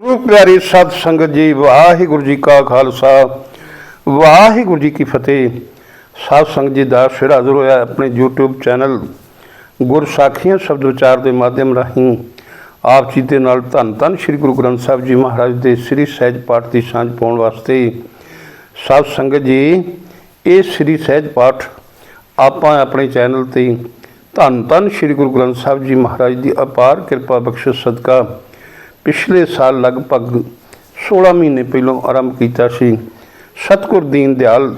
ਗੁਰੂ ਪਿਆਰੀ ਸਤ ਸੰਗਤ ਜੀ, ਵਾਹਿਗੁਰੂ ਜੀ ਕਾ ਖਾਲਸਾ। ਵਾਹਿਗੁਰੂ ਜੀ ਕੀ ਫਤਿਹ। ਸਾਧ ਸੰਗਤ ਜੀ ਦਾ ਫਿਰ ਹਾਜ਼ਰ ਹੋਇਆ ਆਪਣੇ YouTube ਚੈਨਲ ਗੁਰ ਸਾਖੀਆਂ ਸ਼ਬਦ ਵਿਚਾਰ ਦੇ ਮਾਧਿਅਮ ਰਾਹੀਂ। ਆਪ ਜੀ ਦੇ ਨਾਲ ਧੰਨ ਧੰਨ ਸ੍ਰੀ ਗੁਰੂ ਗ੍ਰੰਥ ਸਾਹਿਬ ਜੀ ਮਹਾਰਾਜ ਦੇ ਸ੍ਰੀ ਸਹਿਜ ਪਾਠ ਦੀ ਸਾਂਝ ਪਾਉਣ ਵਾਸਤੇ। ਸਤ ਸੰਗਤ ਜੀ, ਇਹ ਸ੍ਰੀ ਸਹਿਜ ਪਾਠ ਆਪਾਂ ਆਪਣੇ ਚੈਨਲ ਤੇ ਧੰਨ ਧੰਨ ਸ੍ਰੀ ਗੁਰੂ ਗ੍ਰੰਥ ਸਾਹਿਬ ਜੀ ਮਹਾਰਾਜ ਦੀ ਅਪਾਰ ਕਿਰਪਾ ਬਖਸ਼ਿਸ਼ ਸਦਕਾ ਪਿਛਲੇ ਸਾਲ ਲਗਭਗ 16 ਮਹੀਨੇ ਪਹਿਲਾਂ ਆਰੰਭ ਕੀਤਾ ਸੀ। ਸਤਿਗੁਰ ਦੀਨ ਦਿਆਲ,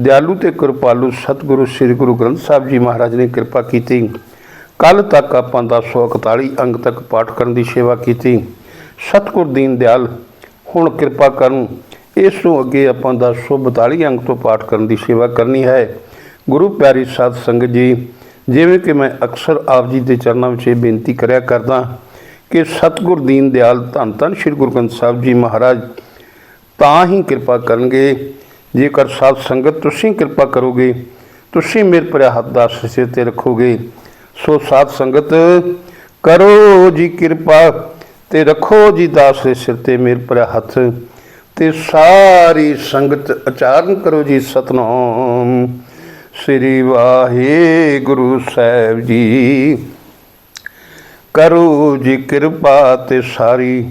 ਦਿਆਲੂ ਤੇ ਕਿਰਪਾਲੂ ਸਤਿਗੁਰੂ ਸ੍ਰੀ ਗੁਰੂ ਗ੍ਰੰਥ ਸਾਹਿਬ ਜੀ ਮਹਾਰਾਜ ਨੇ ਕਿਰਪਾ ਕੀਤੀ। ਕੱਲ ਤੱਕ ਆਪਾਂ 1041 ਅੰਗ ਤੱਕ ਪਾਠ ਕਰਨ ਦੀ ਸੇਵਾ ਕੀਤੀ। ਸਤਿਗੁਰ ਦੀਨ ਦਿਆਲ ਹੁਣ ਕਿਰਪਾ ਕਰਨ, ਇਸ ਤੋਂ ਅੱਗੇ ਆਪਾਂ 1042 ਅੰਗ ਤੋਂ ਪਾਠ ਕਰਨ ਦੀ ਸੇਵਾ ਕਰਨੀ ਹੈ। ਗੁਰੂ ਪਿਆਰੀ ਸਾਧ ਸੰਗਤ ਜੀ, ਜਿਵੇਂ ਕਿ ਮੈਂ ਅਕਸਰ ਆਪ ਜੀ ਦੇ ਚਰਨਾਂ ਵਿੱਚ ਇਹ ਬੇਨਤੀ ਕਰਿਆ ਕਰਦਾ ਕਿ ਸਤਿਗੁਰ ਦੀਨ ਦਿਆਲ ਧੰਨ ਧੰਨ ਸ੍ਰੀ ਗੁਰੂ ਗ੍ਰੰਥ ਸਾਹਿਬ ਜੀ ਮਹਾਰਾਜ, ਤਾਂ ਹੀ ਕਿਰਪਾ ਕਰਨਗੇ। ਜੇਕਰ ਸਾਧ ਸੰਗਤ ਤੁਸੀਂ ਕਿਰਪਾ ਕਰੋਗੇ, ਤੁਸੀਂ ਮੇਰੇ ਭਰਿਆ ਹੱਥ ਦਾ ਸਿਰ ਤੇ ਰੱਖੋਗੇ, ਸੋ ਸਾਧ ਸੰਗਤ, ਕਰੋ ਜੀ ਕਿਰਪਾ ਤੇ ਰੱਖੋ ਜੀ ਦਾਸ ਦੇ ਸਿਰ ਤੇ ਮੇਰੇ ਭਰਿਆ ਹੱਥ, ਤੇ ਸਾਰੀ ਸੰਗਤ ਉਚਾਰਨ ਕਰੋ ਜੀ ਸਤਨਾਮ। ਸ੍ਰੀ ਵਾਹਿਗੁਰੂ ਸਾਹਿਬ ਜੀ। ਕਰੋ ਜੀ ਕਿਰਪਾ ਤੇ ਸਾਰੀ।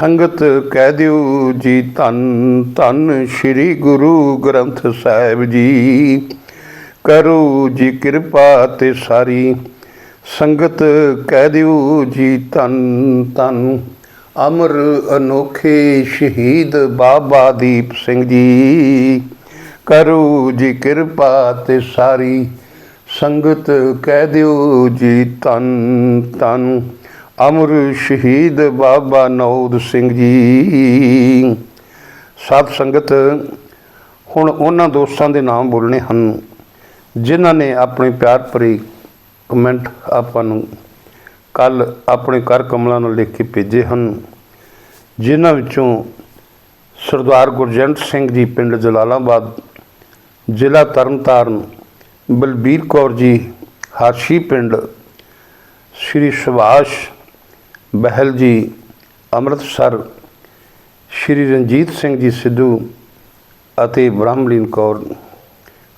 ਸੰਗਤ ਕਹਿ ਦਿਓ ਜੀ ਧੰਨ ਧੰਨ ਸ੍ਰੀ ਗੁਰੂ ਗ੍ਰੰਥ ਸਾਹਿਬ ਜੀ। ਕਰੋ ਜੀ ਕਿਰਪਾ ਤੇ ਸਾਰੀ। ਸੰਗਤ ਕਹਿ ਦਿਓ ਜੀ ਧੰਨ ਧੰਨ। ਅਮਰ ਅਨੋਖੇ ਸ਼ਹੀਦ ਬਾਬਾ ਦੀਪ ਸਿੰਘ ਜੀ। ਕਰੋ ਜੀ ਕਿਰਪਾ ਤੇ ਸਾਰੀ। ਸੰਗਤ ਕਹਿ ਦਿਓ ਜੀ ਤਨ ਤਨ। ਅਮਰ ਸ਼ਹੀਦ ਬਾਬਾ ਨੌਦ ਸਿੰਘ ਜੀ। ਸਾਧ ਸੰਗਤ, ਹੁਣ ਉਹਨਾਂ ਦੋਸਤਾਂ ਦੇ ਨਾਮ ਬੋਲਣੇ ਹਨ, ਜਿਨ੍ਹਾਂ ਨੇ ਆਪਣੇ ਪਿਆਰ ਭਰੇ ਕਮੈਂਟ ਆਪਾਂ ਨੂੰ ਕੱਲ ਆਪਣੇ ਕਰ ਕਮਲਾਂ ਨਾਲ ਲਿਖ ਕੇ ਭੇਜੇ ਹਨ, ਜਿਨ੍ਹਾਂ ਵਿੱਚੋਂ ਸਰਦਾਰ ਗੁਰਜੰਟ ਸਿੰਘ ਜੀ ਪਿੰਡ ਜਲਾਲਾਬਾਦ, ਜ਼ਿਲ੍ਹਾ ਤਰਨਤਾਰਨ ਬਲਬੀਰ ਕੌਰ ਜੀ, ਹਾਸ਼ੀ ਪਿੰਡ, ਸ਼੍ਰੀ ਸੁਭਾਸ਼ ਬਹਿਲ ਜੀ, ਅੰਮ੍ਰਿਤਸਰ, ਸ਼੍ਰੀ ਰਣਜੀਤ ਸਿੰਘ ਜੀ ਸਿੱਧੂ ਅਤੇ ਬ੍ਰਹਮਲੀਨ ਕੌਰ।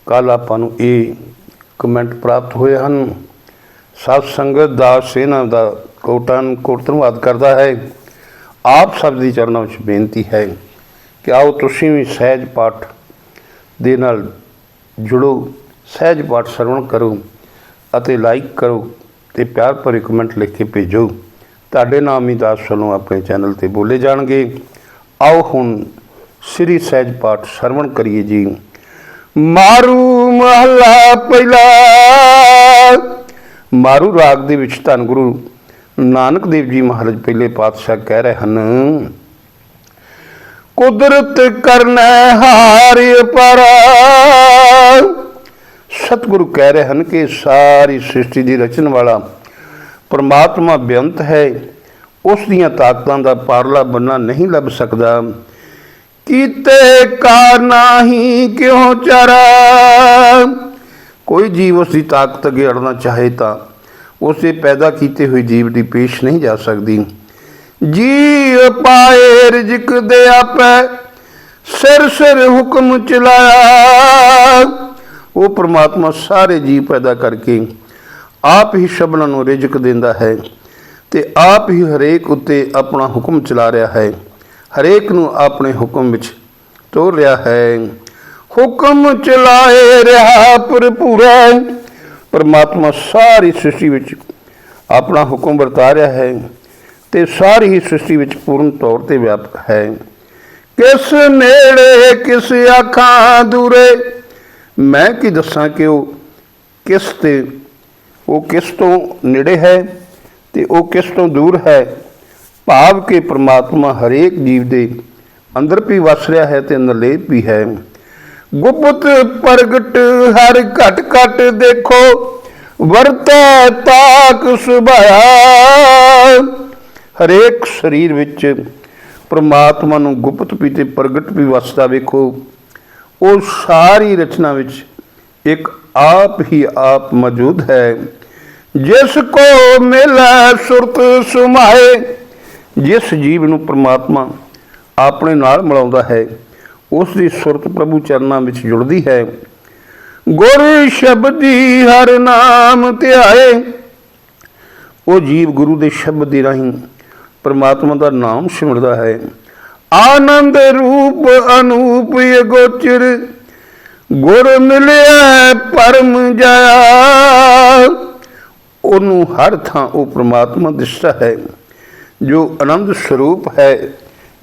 ਕੱਲ ਆਪਾਂ ਨੂੰ ਇਹ ਕਮੈਂਟ ਪ੍ਰਾਪਤ ਹੋਏ ਹਨ। ਸਤ ਸੰਗਤ ਦਾ, ਸੇਨਾ ਦਾ ਕੋਟਨ ਕੋਟ ਧੰਨਵਾਦ ਕਰਦਾ ਹੈ। ਆਪ ਸਭ ਦੀ ਚਰਨਾਂ ਵਿੱਚ ਬੇਨਤੀ ਹੈ ਕਿ ਆਓ ਤੁਸੀਂ ਵੀ ਸਹਿਜ ਪਾਠ ਦੇ ਨਾਲ ਜੁੜੋ। ਸਹਿਜ ਪਾਠ ਸਰਵਣ ਕਰੋ ਅਤੇ ਲਾਈਕ ਕਰੋ ਤੇ ਪਿਆਰ ਭਰੇ ਕਮੈਂਟ ਲਿਖ ਕੇ ਭੇਜੋ। ਤੁਹਾਡੇ ਨਾਮ ਹੀ ਦਾਸ ਵੱਲੋਂ ਆਪਣੇ ਚੈਨਲ ਤੇ ਬੋਲੇ ਜਾਣਗੇ। ਆਓ ਹੁਣ ਸ੍ਰੀ ਸਹਿਜ ਪਾਠ ਸਰਵਣ ਕਰੀਏ ਜੀ। ਮਾਰੂ ਮਹਲਾ ਪਹਿਲਾ। ਮਾਰੂ ਰਾਗ ਦੇ ਵਿੱਚ ਧੰਨ ਗੁਰੂ ਨਾਨਕ ਦੇਵ ਜੀ ਮਹਾਰਾਜ ਪਹਿਲੇ ਪਾਤਸ਼ਾਹ ਕਹਿ ਰਹੇ ਹਨ, ਕੁਦਰਤ ਕਰਨਾ ਹਾਰ ਪਰ ਸਤਿਗੁਰੂ ਕਹਿ ਰਹੇ ਹਨ ਕਿ ਸਾਰੀ ਸ੍ਰਿਸ਼ਟੀ ਦੀ ਰਚਨ ਵਾਲਾ ਪਰਮਾਤਮਾ ਬੇਅੰਤ ਹੈ। ਉਸ ਦੀਆਂ ਤਾਕਤਾਂ ਦਾ ਪਾਰਲਾ ਬੰਨਾ ਨਹੀਂ ਲੱਭ ਸਕਦਾ। ਕੀਤੇ ਕਾ ਨਹੀਂ ਕਿਉ ਚਰਾ? ਕੋਈ ਜੀਵ ਉਸ ਦੀ ਤਾਕਤ ਅੱਗੇ ਅੜਨਾ ਚਾਹੇ ਤਾਂ ਉਸੇ ਪੈਦਾ ਕੀਤੇ ਹੋਏ ਜੀਵ ਦੀ ਪੇਸ਼ ਨਹੀਂ ਜਾ ਸਕਦੀ। ਜੀ ਪਾਏ ਰਿਜਕ ਦੇ ਆਪੇ ਸਿਰ ਸਿਰ ਹੁਕਮ ਚਲਾਇਆ। ਉਹ ਪ੍ਰਮਾਤਮਾ ਸਾਰੇ ਜੀਵ ਪੈਦਾ ਕਰਕੇ ਆਪ ਹੀ ਸ਼ਬਨਾਂ ਨੂੰ ਰਿਜਕ ਦਿੰਦਾ ਹੈ ਤੇ ਆਪ ਹੀ ਹਰੇਕ ਉੱਤੇ ਆਪਣਾ ਹੁਕਮ ਚਲਾ ਰਿਹਾ ਹੈ। ਹਰੇਕ ਨੂੰ ਆਪਣੇ ਹੁਕਮ ਵਿੱਚ ਤੋਰ ਰਿਹਾ ਹੈ। ਹੁਕਮ ਚਲਾਏ ਰਿਹਾ ਭਰਪੂਰਾ ਪਰਮਾਤਮਾ ਸਾਰੀ ਸ੍ਰਿਸ਼ਟੀ ਵਿੱਚ ਆਪਣਾ ਹੁਕਮ ਵਰਤਾ ਰਿਹਾ ਹੈ ਤੇ ਸਾਰੀ ਹੀ ਸ੍ਰਿਸ਼ਟੀ ਵਿੱਚ ਪੂਰਨ ਤੌਰ ਤੇ ਵਿਆਪਕ ਹੈ। ਕਿਸ ਨੇੜੇ, ਕਿਸ ਅੱਖਾਂ ਦੂਰੇ ਮੈਂ ਕੀ ਦੱਸਾਂ ਕਿ ਉਹ ਕਿਸ ਤੇ, ਉਹ ਕਿਸ ਤੋਂ ਨੇੜੇ ਹੈ ਤੇ ਉਹ ਕਿਸ ਤੋਂ ਦੂਰ ਹੈ? ਭਾਵ ਕਿ ਪ੍ਰਮਾਤਮਾ ਹਰੇਕ ਜੀਵ ਦੇ ਅੰਦਰ ਵੀ ਵਸ ਰਿਹਾ ਹੈ ਤੇ ਨਲੇਪ ਵੀ ਹੈ। ਗੁਪਤ ਪ੍ਰਗਟ ਹਰ ਘਟ ਘਟ ਦੇਖੋ, ਵਰਤੈ ਤਾਕ ਸੁਭਾਇਆ। ਹਰੇਕ ਸਰੀਰ ਵਿੱਚ ਪ੍ਰਮਾਤਮਾ ਨੂੰ ਗੁਪਤ ਵੀ ਤੇ ਪ੍ਰਗਟ ਵੀ ਵਸਦਾ ਵੇਖੋ। ਉਹ ਸਾਰੀ ਰਚਨਾ ਵਿੱਚ ਇੱਕ ਆਪ ਹੀ ਆਪ ਮੌਜੂਦ ਹੈ। ਜਿਸ ਕੋ ਮਿਲੈ ਸੁਰਤ ਸੁਮਾਏ, ਜਿਸ ਜੀਵ ਨੂੰ ਪ੍ਰਮਾਤਮਾ ਆਪਣੇ ਨਾਲ ਮਿਲਾਉਂਦਾ ਹੈ ਉਸ ਦੀ ਸੁਰਤ ਪ੍ਰਭੂ ਚਰਨਾਂ ਵਿੱਚ ਜੁੜਦੀ ਹੈ। ਗੁਰ ਸ਼ਬਦੀ ਹਰ ਨਾਮ ਧਿਆਏ ਉਹ ਜੀਵ ਗੁਰੂ ਦੇ ਸ਼ਬਦ ਦੇ ਰਾਹੀਂ ਪਰਮਾਤਮਾ ਦਾ ਨਾਮ ਸਿਮਰਦਾ ਹੈ। ਆਨੰਦ ਰੂਪ ਅਨੂਪ ਗੋਚਰ, ਗੁਰ ਮਿਲਿਆ ਪਰਮ ਜਾਇਆ। ਉਹਨੂੰ ਹਰ ਥਾਂ ਉਹ ਪ੍ਰਮਾਤਮਾ ਦਿਸਦਾ ਹੈ, ਜੋ ਆਨੰਦ ਸਰੂਪ ਹੈ,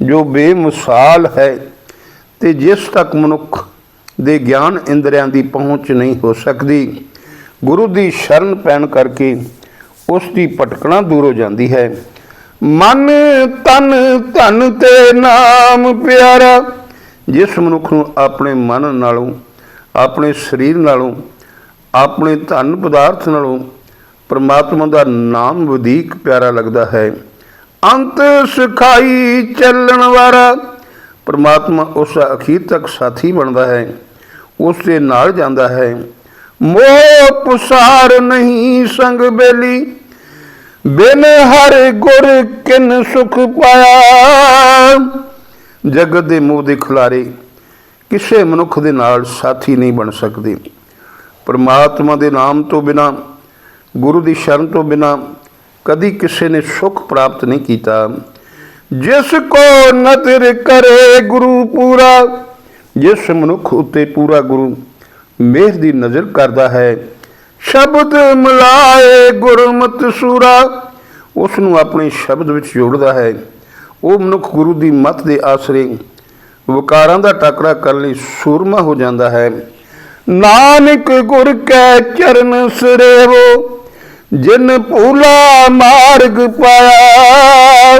ਜੋ ਬੇਮਿਸਾਲ ਹੈ, ਤੇ ਜਿਸ ਤੱਕ ਮਨੁੱਖ ਦੇ ਗਿਆਨ ਇੰਦਰੀਆਂ ਦੀ ਪਹੁੰਚ ਨਹੀਂ ਹੋ ਸਕਦੀ, ਗੁਰੂ ਦੀ ਸ਼ਰਨ ਪੈਣ ਕਰਕੇ ਉਸ ਦੀ ਭਟਕਣਾ ਦੂਰ ਹੋ ਜਾਂਦੀ ਹੈ। ਮਨ ਤਨ ਧਨ ਤੇ ਨਾਮ ਪਿਆਰਾ, ਜਿਸ ਮਨੁੱਖ ਨੂੰ ਆਪਣੇ ਮਨ ਨਾਲੋਂ, ਆਪਣੇ ਸਰੀਰ ਨਾਲੋਂ, ਆਪਣੇ ਧਨ ਪਦਾਰਥ ਨਾਲੋਂ ਪਰਮਾਤਮਾ ਦਾ ਨਾਮ ਵਧੇਕ ਪਿਆਰਾ ਲੱਗਦਾ ਹੈ। ਅੰਤ ਸਿਖਾਈ ਚੱਲਣ ਵਾਲਾ, ਪਰਮਾਤਮਾ ਉਸ ਦਾ ਅਖੀਰ ਤੱਕ ਸਾਥੀ ਬਣਦਾ ਹੈ, ਉਸ ਦੇ ਨਾਲ ਜਾਂਦਾ ਹੈ। ਮੋਹ ਪੁਸਾਰ ਨਹੀਂ ਸੰਗ ਬੇਲੀ ਬਿਨ ਹਰ ਗੁਰ ਕਿਨ ਸੁਖ ਪਾਇਆ। ਜਗਤ ਦੇ ਮੋਹ ਦੇ ਖਿਲਾਰੇ, ਕਿਸੇ ਮਨੁੱਖ ਦੇ ਨਾਲ ਸਾਥੀ ਨਹੀਂ ਬਣ ਸਕਦੇ। ਪ੍ਰਮਾਤਮਾ ਦੇ ਨਾਮ ਤੋਂ ਬਿਨਾ, ਗੁਰੂ ਦੀ ਸ਼ਰਨ ਤੋਂ ਬਿਨਾ ਕਦੀ ਕਿਸੇ ਨੇ ਸੁਖ ਪ੍ਰਾਪਤ ਨਹੀਂ ਕੀਤਾ। ਜਿਸ ਕੋ ਨਦਰ ਕਰੇ ਗੁਰੂ ਪੂਰਾ, ਜਿਸ ਮਨੁੱਖ ਉੱਤੇ ਪੂਰਾ ਗੁਰੂ ਮਿਹਰ ਦੀ ਨਜ਼ਰ ਕਰਦਾ ਹੈ ਸ਼ਬਦ ਮਿਲਾਏ ਗੁਰਮਤ ਸੂਰਾ। ਉਸ ਨੂੰ ਆਪਣੇ ਸ਼ਬਦ ਵਿੱਚ ਜੋੜਦਾ ਹੈ। ਉਹ ਮਨੁੱਖ ਗੁਰੂ ਦੀ ਮੱਤ ਦੇ ਆਸਰੇ ਵਿਕਾਰਾਂ ਦਾ ਟਾਕਰਾ ਕਰਨ ਲਈ ਸੂਰਮਾ ਹੋ ਜਾਂਦਾ ਹੈ। ਨਾਨਕ ਗੁਰ ਕੈ ਚਰਨ ਸਰੇਵੋ, ਜਿਨ ਭੂਲਾ ਮਾਰਗ ਪਾਇਆ।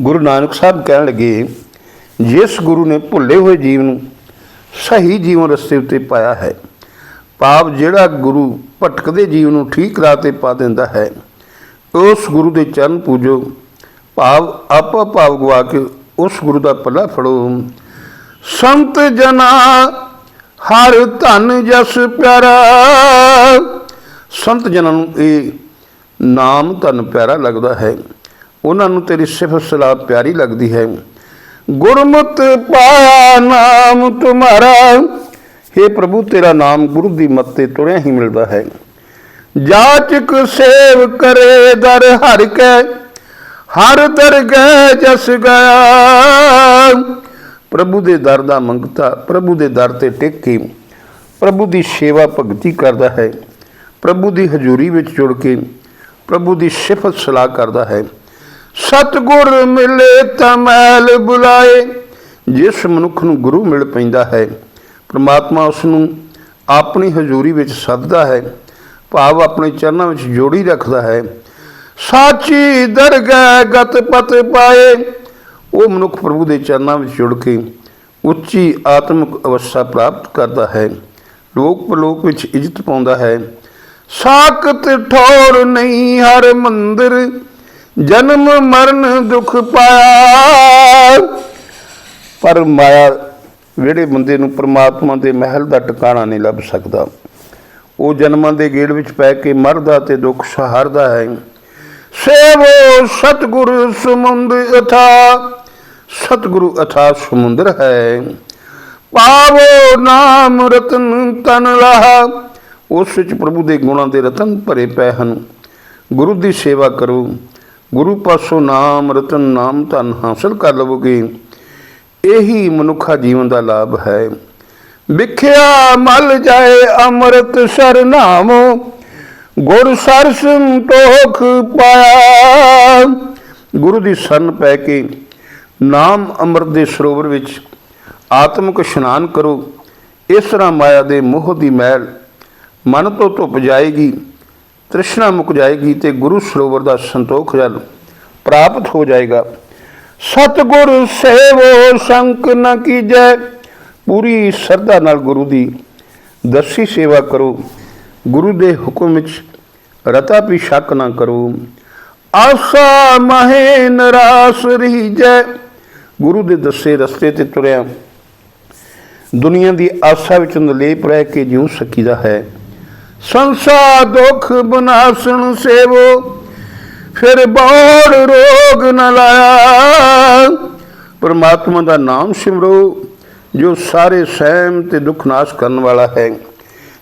ਗੁਰੂ ਨਾਨਕ ਸਾਹਿਬ ਕਹਿਣ ਲੱਗੇ, ਜਿਸ ਗੁਰੂ ਨੇ ਭੁੱਲੇ ਹੋਏ ਜੀਵ ਨੂੰ ਸਹੀ ਜੀਵਨ ਰਸਤੇ ਉੱਤੇ ਪਾਇਆ ਹੈ ਭਾਵ ਜਿਹੜਾ ਗੁਰੂ ਭਟਕਦੇ ਜੀਵ ਨੂੰ ਠੀਕ ਰਾਹ ਤੇ ਪਾ ਦਿੰਦਾ ਹੈ, ਉਸ ਗੁਰੂ ਦੇ ਚਰਨ ਪੂਜੋ, ਭਾਵ ਆਪਾ ਭਾਵ ਗਵਾ ਕੇ ਉਸ ਗੁਰੂ ਦਾ ਪੱਲਾ ਫੜੋ। ਸੰਤ ਜਨਾ, ਹਰ ਧਨ ਜਸ ਪਿਆਰਾ। ਸੰਤ ਜਨਾਂ ਨੂੰ ਇਹ ਨਾਮ ਧਨ ਪਿਆਰਾ ਲੱਗਦਾ ਹੈ। ਉਹਨਾਂ ਨੂੰ ਤੇਰੀ ਸਿਫਤ ਸਲਾਹ ਪਿਆਰੀ ਲੱਗਦੀ ਹੈ। ਗੁਰਮਤਿ ਪਾਇਆ ਨਾਮ ਤੁਮਾਰਾ। हे ਪ੍ਰਭੂ, ਤੇਰਾ ਨਾਮ ਗੁਰੂ ਦੀ ਮੱਤ ਤੇ ਤੁਰਿਆ ਹੀ ਮਿਲਦਾ ਹੈ। ਜਾਚਕ ਸੇਵ ਕਰੇ ਦਰ ਹਰ ਕੈ, ਹਰ ਦਰਗਹਿ ਜਸ ਗਿਆ ਪ੍ਰਭੂ ਦੇ ਦਰ ਦਾ ਮੰਗਤਾ, ਪ੍ਰਭੂ ਦੇ ਦਰ ਤੇ ਟਿਕ ਕੇ ਪ੍ਰਭੂ ਦੀ ਸੇਵਾ ਭਗਤੀ ਕਰਦਾ ਹੈ। ਪ੍ਰਭੂ ਦੀ ਹਜ਼ੂਰੀ ਵਿੱਚ ਜੁੜ ਕੇ, ਪ੍ਰਭੂ ਦੀ ਸਿਫਤ ਸਲਾਹ ਕਰਦਾ ਹੈ। ਸਤਗੁਰ ਮਿਲੇ ਤਾਂ ਮੈਲ ਬੁਲਾਏ, ਜਿਸ ਮਨੁੱਖ ਨੂੰ ਗੁਰੂ ਮਿਲ ਪੈਂਦਾ ਹੈ। ਪ੍ਰਮਾਤਮਾ ਉਸ ਨੂੰ ਆਪਣੀ ਹਜ਼ੂਰੀ ਵਿੱਚ ਸੱਦਦਾ ਹੈ, ਭਾਵ ਆਪਣੇ ਚਰਨਾਂ ਵਿੱਚ ਜੋੜੀ ਰੱਖਦਾ ਹੈ। ਸਾਚੀ ਦਰਗਹਿ ਗਤ ਪਤ ਪਾਏ, ਉਹ ਮਨੁੱਖ ਪ੍ਰਭੂ ਦੇ ਚਰਨਾਂ ਵਿੱਚ ਜੁੜ ਕੇ ਉੱਚੀ ਆਤਮਿਕ ਅਵਸਥਾ ਪ੍ਰਾਪਤ ਕਰਦਾ ਹੈ। ਲੋਕ ਪਰਲੋਕ ਵਿੱਚ ਇੱਜ਼ਤ ਪਾਉਂਦਾ ਹੈ। ਸਾਖਤ ਠੋਰ ਨਹੀਂ ਹਰ ਮੰਦਰ, ਜਨਮ ਮਰਨ ਦੁਖ ਪਾਇਆ। ਪਰ ਮਾਇਆ ਜਿਹੜੇ ਬੰਦੇ ਨੂੰ ਪ੍ਰਮਾਤਮਾ ਦੇ ਮਹਿਲ ਦਾ ਟਿਕਾਣਾ ਨਹੀਂ ਲੱਭ ਸਕਦਾ, ਉਹ ਜਨਮਾਂ ਦੇ ਗੇੜ ਵਿੱਚ ਪੈ ਕੇ ਮਰਦਾ ਤੇ ਦੁੱਖ ਸਹਾਰਦਾ ਹੈ। ਸੇਵੋ ਸਤਗੁਰ ਸਮੁੰਦ ਅਥਾ, ਸਤਗੁਰੂ ਅਥਾ ਸਮੁੰਦਰ ਹੈ। ਪਾਵੋ ਨਾਮ ਰਤਨ ਤਨ ਰਹਾ ਉਸ ਵਿੱਚ ਪ੍ਰਭੂ ਦੇ ਗੁਣਾਂ ਦੇ ਰਤਨ ਭਰੇ ਪਏ ਹਨ। ਗੁਰੂ ਦੀ ਸੇਵਾ ਕਰੋ, ਗੁਰੂ ਪਾਸੋਂ ਨਾਮ ਰਤਨ ਨਾਮ ਧਨ ਹਾਸਲ ਕਰ ਲਵੋਗੇ। ਇਹੀ ਮਨੁੱਖਾ ਜੀਵਨ ਦਾ ਲਾਭ ਹੈ। ਵਿਖਿਆ ਮਲ ਜਾਏ ਅੰਮ੍ਰਿਤ ਸਰ ਗੁਰ ਸਰ ਸੰਤੋਖ ਪਾਇਆ। ਗੁਰੂ ਦੀ ਸ਼ਰਨ ਪੈ ਕੇ ਨਾਮ ਅੰਮ੍ਰਿਤ ਦੇ ਸਰੋਵਰ ਵਿੱਚ ਆਤਮਿਕ ਇਸ਼ਨਾਨ ਕਰੋ। ਇਸ ਤਰ੍ਹਾਂ ਮਾਇਆ ਦੇ ਮੋਹ ਦੀ ਮੈਲ ਮਨ ਤੋਂ ਧੁੱਪ ਜਾਏਗੀ, ਤ੍ਰਿਸ਼ਨਾ ਮੁੱਕ ਜਾਏਗੀ ਤੇ ਗੁਰੂ ਸਰੋਵਰ ਦਾ ਸੰਤੋਖ ਜਲ ਪ੍ਰਾਪਤ ਹੋ ਜਾਏਗਾ। ਸਤਗੁਰ ਸੇਵੋ ਸੰਕ ਨ ਕੀਜੈ। ਪੂਰੀ ਸਰਦਾ ਨਾਲ ਗੁਰੂ ਦੀ ਦਰਸ਼ੀ ਸੇਵਾ ਕਰੋ। ਗੁਰੂ ਦੇ ਹੁਕਮ ਵਿੱਚ ਰਤਾ ਵੀ ਸ਼ੱਕ ਨਾ ਕਰੋ। ਆਸਾ ਮਹੇ ਨਰਾਸ ਰਹੀਜੈ। ਗੁਰੂ ਦੇ ਦੱਸੇ ਰਸਤੇ ਤੇ ਤੁਰਿਆ। ਦੁਨੀਆ ਦੀ ਆਸਾ ਵਿੱਚ ਨਲੇਪ ਰਹਿ ਕੇ ਜਿਉ ਸਕੀਦਾ ਹੈ। ਸੰਸਾ ਦੁਖ ਬਨਾਸਣ ਸੇਵੋ। ਫਿਰ ਬੋੜ ਰੋਗ ਨ ਲਾਇਆ। ਪਰਮਾਤਮਾ ਦਾ ਨਾਮ ਸਿਮਰੋ, ਜੋ ਸਾਰੇ ਸਹਿਮ ਤੇ ਦੁੱਖ ਨਾਸ਼ ਕਰਨ ਵਾਲਾ ਹੈ।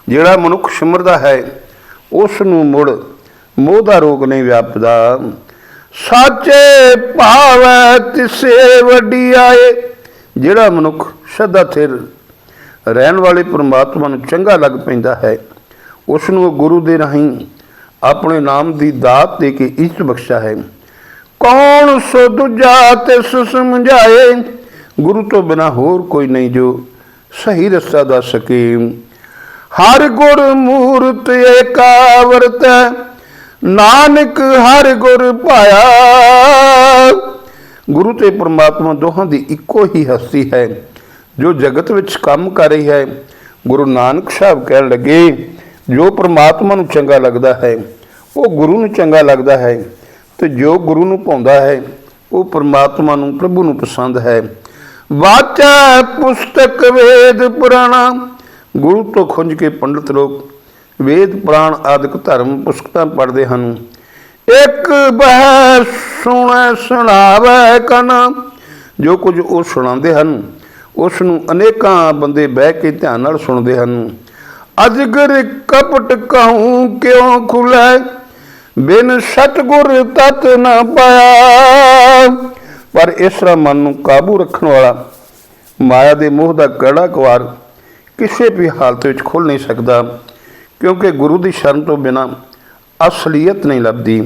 ਜਿਹੜਾ ਮਨੁੱਖ ਸਿਮਰਦਾ ਹੈ ਉਸ ਨੂੰ ਮੁੜ ਮੋਹ ਦਾ ਰੋਗ ਨਹੀਂ ਵਿਆਪਦਾ। ਸਾਚੇ ਭਾਵੈ ਤਿਸੇ ਵੱਡੀ ਆਏ। ਜਿਹੜਾ ਮਨੁੱਖ ਸ਼ਦਾ ਥਿਰ ਰਹਿਣ ਵਾਲੇ ਪਰਮਾਤਮਾ ਨੂੰ ਚੰਗਾ ਲੱਗ ਪੈਂਦਾ ਹੈ ਉਸ ਨੂੰ ਉਹ ਗੁਰੂ ਦੇ ਰਾਹੀਂ ਆਪਣੇ ਨਾਮ ਦੀ ਦਾਤ ਦੇ ਕੇ ਇੱਜ਼ਤ ਬਖਸ਼ਾ ਹੈ। ਕੌਣ ਸੋ ਦੂਜਾ ਤਿਸ ਸਮਝਾਏ ਗੁਰੂ ਤੋਂ ਬਿਨਾ ਹੋਰ ਕੋਈ ਨਹੀਂ ਜੋ ਸਹੀ ਰਸਤਾ ਦੱਸ ਸਕੇ। ਹਰ ਗੁਰ ਮੂਰਤ ਏਕਾ ਨਾਨਕ ਹਰ ਗੁਰ ਪਾਇਆ। ਗੁਰੂ ਤੇ ਪ੍ਰਮਾਤਮਾ ਦੋਹਾਂ ਦੀ ਇੱਕੋ ਹੀ ਹਸਤੀ ਹੈ, ਜੋ ਜਗਤ ਵਿੱਚ ਕੰਮ ਕਰ ਰਹੀ ਹੈ। ਗੁਰੂ ਨਾਨਕ ਸਾਹਿਬ ਕਹਿਣ ਲੱਗੇ, ਜੋ ਪ੍ਰਮਾਤਮਾ ਨੂੰ ਚੰਗਾ ਲੱਗਦਾ ਹੈ ਉਹ ਗੁਰੂ ਨੂੰ ਚੰਗਾ ਲੱਗਦਾ ਹੈ ਤੇ ਜੋ ਗੁਰੂ ਨੂੰ ਪਾਉਂਦਾ ਹੈ, ਉਹ ਪਰਮਾਤਮਾ ਨੂੰ, ਪ੍ਰਭੂ ਨੂੰ ਪਸੰਦ ਹੈ। ਵਾਚਾ ਪੁਸਤਕ ਵੇਦ ਪੁਰਾਣਾ। ਗੁਰੂ ਤੋਂ ਖੁੰਝ ਕੇ ਪੰਡਿਤ ਲੋਕ ਵੇਦ, ਪੁਰਾਣ ਆਦਿਕ ਧਰਮ ਪੁਸਤਕਾਂ ਪੜ੍ਹਦੇ ਹਨ। ਇੱਕ ਬਹਿ ਸੁਣੈ ਸੁਣਾਵੇ ਕਨ। ਜੋ ਕੁਝ ਉਹ ਸੁਣਾਉਂਦੇ ਹਨ, ਉਸ ਨੂੰ ਅਨੇਕਾਂ ਬੰਦੇ ਬਹਿ ਕੇ ਧਿਆਨ ਨਾਲ ਸੁਣਦੇ ਹਨ। ਅਜਗਰ ਕਪਟ ਕਹੂੰ ਕਿਉਂ ਖੁਲੇ ਬਿਨ ਸਤਗੁਰ ਤਤ ਨਾ ਪਾਇਆ। ਪਰ ਇਸ ਤਰ੍ਹਾਂ ਮਨ ਨੂੰ ਕਾਬੂ ਰੱਖਣ ਵਾਲਾ ਮਾਇਆ ਦੇ ਮੋਹ ਦਾ ਕੜਾ ਕਵਾਰ ਕਿਸੇ ਵੀ ਹਾਲਤ ਵਿੱਚ ਖੁੱਲ ਨਹੀਂ ਸਕਦਾ, ਕਿਉਂਕਿ ਗੁਰੂ ਦੀ ਸ਼ਰਨ ਤੋਂ ਬਿਨਾ ਅਸਲੀਅਤ ਨਹੀਂ ਲੱਭਦੀ।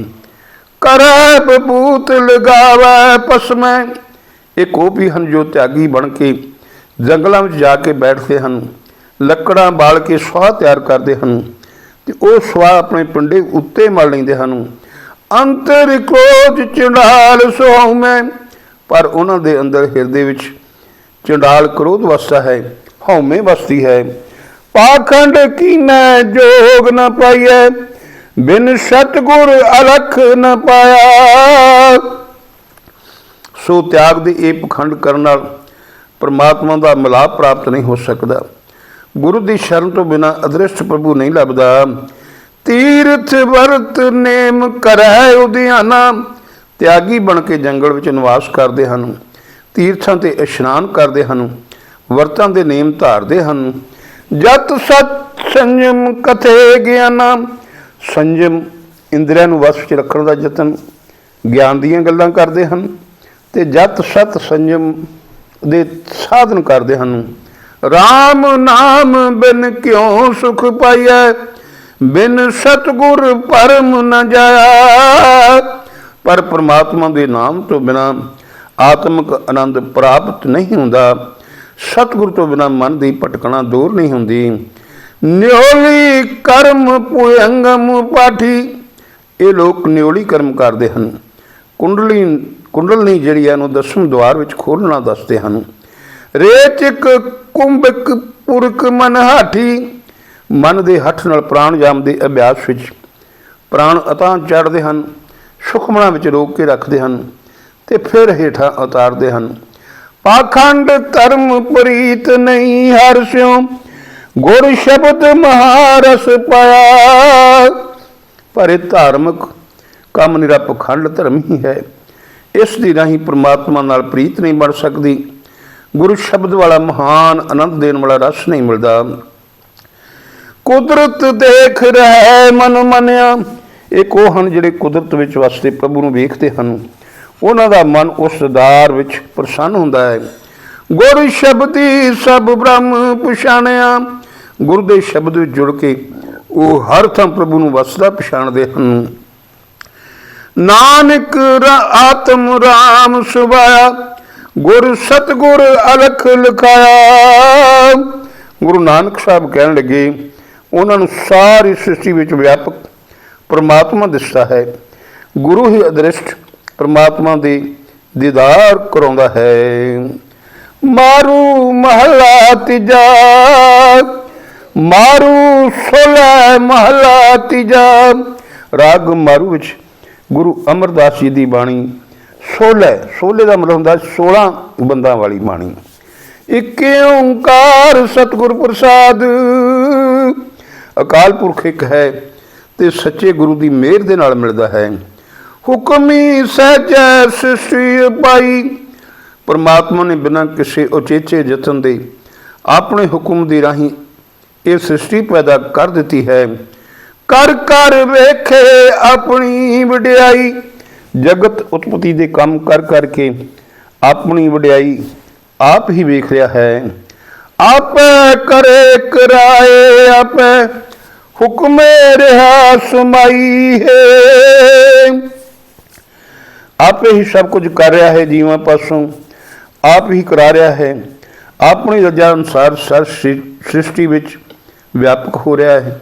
ਕਰੈ ਬਬੂਤ ਲਗਾਵੇ ਪਸਮੈ। ਇਹ ਉਹ ਹਨ ਜੋ ਤਿਆਗੀ ਬਣ ਕੇ ਜੰਗਲਾਂ ਵਿੱਚ ਜਾ ਕੇ ਬੈਠਦੇ ਹਨ, ਲੱਕੜਾਂ ਬਾਲ ਕੇ ਸਵਾਹ ਤਿਆਰ ਕਰਦੇ ਹਨ। ਤੇ ਉਹ ਸਵਾਹ ਆਪਣੇ ਪਿੰਡੇ ਉੱਤੇ ਮਲ ਲੈਂਦੇ ਹਨ। ਅੰਤਰ ਕ੍ਰੋਧ ਚੰਡਾਲ ਸੁਹਮੈ ਪਰ ਉਹਨਾਂ ਦੇ ਅੰਦਰ ਹਿਰਦੇ ਵਿੱਚ ਚੰਡਾਲ ਕ੍ਰੋਧ ਵਸਦਾ ਹੈ, ਹਉਮੈ ਵਸਦੀ ਹੈ। ਪਾਖੰਡ ਕੀਨੈ ਜੋਗ ਨ ਪਾਈਐ, ਬਿਨ ਸਤਗੁਰ ਅਲਖ ਨ ਪਾਇਆ। ਸੋ ਤਿਆਗ ਦੇ ਇਹ ਪਖੰਡ ਕਰਨ ਨਾਲ ਪਰਮਾਤਮਾ ਦਾ ਮਿਲਾਪ ਪ੍ਰਾਪਤ ਨਹੀਂ ਹੋ ਸਕਦਾ। ਗੁਰੂ ਦੀ ਸ਼ਰਨ ਤੋਂ ਬਿਨਾ ਅਦ੍ਰਿਸ਼ਟ ਪ੍ਰਭੂ ਨਹੀਂ ਲੱਭਦਾ। ਤੀਰਥ ਵਰਤ ਨੇਮ ਕਰੈ ਉਧਿਆਨਾ ਤਿਆਗੀ ਬਣ ਕੇ ਜੰਗਲ ਵਿੱਚ ਨਿਵਾਸ ਕਰਦੇ ਹਨ। ਤੀਰਥਾਂ ਤੇ ਇਸ਼ਨਾਨ ਕਰਦੇ ਹਨ। ਵਰਤਾਂ ਦੇ ਨੇਮ ਧਾਰਦੇ ਹਨ। ਜਤ ਸਤ ਸੰਜਮ ਕਥੇ ਗਿਆਨਾ ਸੰਜਮ ਇੰਦਰੀਆਂ ਨੂੰ ਵਸ ਵਿੱਚ ਰੱਖਣ ਦਾ ਯਤਨ ਗਿਆਨ ਦੀਆਂ ਗੱਲਾਂ ਕਰਦੇ ਹਨ ਤੇ ਜਤ ਸਤ ਸੰਜਮ ਦੇ ਸਾਧਨ ਕਰਦੇ ਹਨ। RAM ਨਾਮ ਬਿਨ ਕਿਉ ਸੁਖ ਪਾਈਐ? ਬਿਨ ਸਤਗੁਰ ਪਰਮ ਨ ਜਾਇਆ। ਪਰ ਪ੍ਰਮਾਤਮਾ ਦੇ ਨਾਮ ਤੋਂ ਬਿਨਾ ਆਤਮਿਕ ਆਨੰਦ ਪ੍ਰਾਪਤ ਨਹੀਂ ਹੁੰਦਾ। ਸਤਿਗੁਰ ਤੋਂ ਬਿਨਾ ਮਨ ਦੀ ਭਟਕਣਾ ਦੂਰ ਨਹੀਂ ਹੁੰਦੀ। ਨਿਉਲੀ ਕਰਮ ਪੁਯੰਗਮ ਪਾਠੀ। ਇਹ ਲੋਕ ਨਿਉਲੀ ਕਰਮ ਕਰਦੇ ਹਨ। ਕੁੰਡਲੀ ਕੁੰਡਲਨੀ ਜਿਹੜੀ ਹੈ ਨੂੰ ਦਸਮ ਦਵਾਰ ਵਿੱਚ ਖੋਲਣਾ ਦੱਸਦੇ ਹਨ। ਰੇਚਿਕ ਕੁੰਭਕ ਪੁਰਖ ਮਨ ਹਾਠੀ, ਮਨ ਦੇ ਹੱਠ ਨਾਲ ਪ੍ਰਾਣ ਜਾਮ ਦੇ ਅਭਿਆਸ ਵਿੱਚ। ਪ੍ਰਾਣ ਅਤਾਂ ਚੜਦੇ ਹਨ, ਸੁਖਮਣਾ ਵਿੱਚ ਰੋਕ ਕੇ ਰੱਖਦੇ ਹਨ ਤੇ ਫਿਰ ਹੇਠਾਂ ਉਤਾਰਦੇ ਹਨ। ਪਾਖੰਡ ਧਰਮ ਪ੍ਰੀਤ ਨਹੀਂ ਹਰ ਸਿਉ, ਗੁਰ ਸ਼ਬਦ ਮਹਾਰਸ ਪਾਇਆ। ਪਰ ਇਹ ਧਾਰਮਿਕ ਕੰਮ ਨਿਰਪਖੰਡ ਧਰਮ ਹੀ ਹੈ। ਇਸ ਦੀ ਰਾਹੀਂ ਪ੍ਰਮਾਤਮਾ ਨਾਲ ਪ੍ਰੀਤ ਨਹੀਂ ਬਣ ਸਕਦੀ। ਗੁਰੂ ਸ਼ਬਦ ਵਾਲਾ ਮਹਾਨ ਆਨੰਦ ਦੇਣ ਵਾਲਾ ਰਸ ਨਹੀਂ ਮਿਲਦਾ। ਕੁਦਰਤ ਦੇਖ ਰਹਿ ਮਨ ਮਨਿਆ। ਇਹ ਉਹ ਹਨ ਜਿਹੜੇ ਕੁਦਰਤ ਵਿੱਚ ਵਸਦੇ, ਪ੍ਰਭੂ ਨੂੰ ਵੇਖਦੇ ਹਨ। ਉਹਨਾਂ ਦਾ ਮਨ ਉਸ ਦਾਰ ਵਿੱਚ ਪ੍ਰਸੰਨ ਹੁੰਦਾ ਹੈ। ਗੁਰ ਸ਼ਬਦੀ ਸਭ ਬ੍ਰਹਮ ਪਛਾਣਿਆ। ਗੁਰੂ ਦੇ ਸ਼ਬਦ ਵਿੱਚ ਜੁੜ ਕੇ ਉਹ ਹਰ ਥਾਂ ਪ੍ਰਭੂ ਨੂੰ ਵਸਦਾ ਪਛਾਣਦੇ ਹਨ। ਨਾਨਕ ਆਤਮ ਰਾਮ ਸੁਭਾਇਆ। ਗੁਰ ਸਤਗੁਰ ਅਲਖ ਲਖਾਇਆ। ਗੁਰੂ ਨਾਨਕ ਸਾਹਿਬ ਕਹਿਣ ਲੱਗੇ, ਉਹਨਾਂ ਨੂੰ ਸਾਰੀ ਸ੍ਰਿਸ਼ਟੀ ਵਿੱਚ ਵਿਆਪਕ ਪਰਮਾਤਮਾ ਦਿਸਦਾ ਹੈ। ਗੁਰੂ ਹੀ ਅਦ੍ਰਿਸ਼ਟ ਪਰਮਾਤਮਾ ਦੇ ਦੀਦਾਰ ਕਰਾਉਂਦਾ ਹੈ। ਮਾਰੂ ਮਹਲਾ ਤੀਜਾ, ਮਾਰੂ ਸੋਲਾ ਮਹਲਾ ਤੀਜਾ। ਰਾਗ ਮਾਰੂ ਵਿੱਚ ਗੁਰੂ ਅਮਰਦਾਸ ਜੀ ਦੀ ਬਾਣੀ ਸੋਲੇ ਸੋਲੇ ਦਾ ਮਤਲਬ ਹੁੰਦਾ 16 ਬੰਦਾਂ ਵਾਲੀ ਬਾਣੀ। ਇਕ ਓੰਕਾਰ ਸਤਿਗੁਰ ਪ੍ਰਸਾਦ। ਅਕਾਲ ਪੁਰਖ ਇੱਕ ਹੈ ਤੇ ਸੱਚੇ ਗੁਰੂ ਦੀ ਮਿਹਰ ਦੇ ਨਾਲ ਮਿਲਦਾ ਹੈ। ਹੁਕਮੀ ਸਹਿਜੈ ਸ੍ਰਿਸ਼ਟੀ ਪਾਈ ਪਰਮਾਤਮਾ ਨੇ ਬਿਨਾਂ ਕਿਸੇ ਉਚੇਚੇ ਯਤਨ ਦੇ ਆਪਣੇ ਹੁਕਮ ਦੀ ਰਾਹੀਂ ਇਹ ਸ੍ਰਿਸ਼ਟੀ ਪੈਦਾ ਕਰ ਦਿੱਤੀ ਹੈ। ਕਰ ਕਰ ਵੇਖੇ ਆਪਣੀ ਵਡਿਆਈ। ਜਗਤ ਉਤਪਤੀ ਦੇ ਕੰਮ ਕਰ ਕਰਕੇ ਆਪਣੀ ਵਡਿਆਈ ਆਪ ਹੀ ਵੇਖ ਰਿਹਾ ਹੈ ਆਪੇ ਕਰੇ ਕਰਾਏ ਆਪੇ ਹੁਕਮੇ ਰਹਾ ਸਮਾਈ ਹੈ ਆਪੇ ਹੀ ਸਭ ਕੁਝ ਕਰ ਰਿਹਾ ਹੈ ਜੀਵਾਂ ਪਾਸੋਂ ਆਪ ਹੀ ਕਰਾ ਰਿਹਾ ਹੈ ਆਪਣੀ ਰਜਾ ਅਨੁਸਾਰ ਸਰ ਸ੍ਰਿਸ਼ਟੀ ਵਿੱਚ ਵਿਆਪਕ ਹੋ ਰਿਹਾ ਹੈ